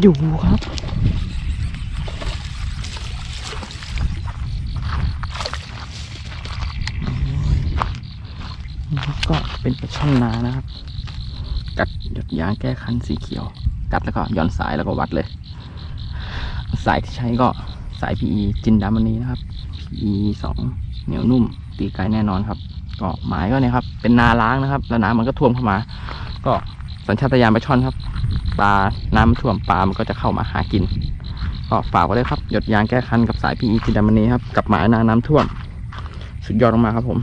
อยู่ครับก็เป็นปลาช่อนนานะครับ กัดหยดยางแก้คันสีเขียว กัดแล้วก็ย่อนสายแล้วก็วัดเลย สายที่ใช้ก็สาย PE จินดามณีนะครับ PE สองเหนียวนุ่ม ตีไกลแน่นอนครับ ก็หมายก็เนี่ยครับ เป็นนาล้างนะครับ แล้วน้ำมันก็ท่วมเข้ามา ก็สัญชาตญาณปลาช่อนครับ ปลา น้ำท่วมปลา มันก็จะเข้ามาหากิน ก็ฝากไว้เลยครับ หยดยางแก้คันกับสายพี่อีจินดามณีครับ กับหมายนาน้ำท่วม สุดยอดมากครับผม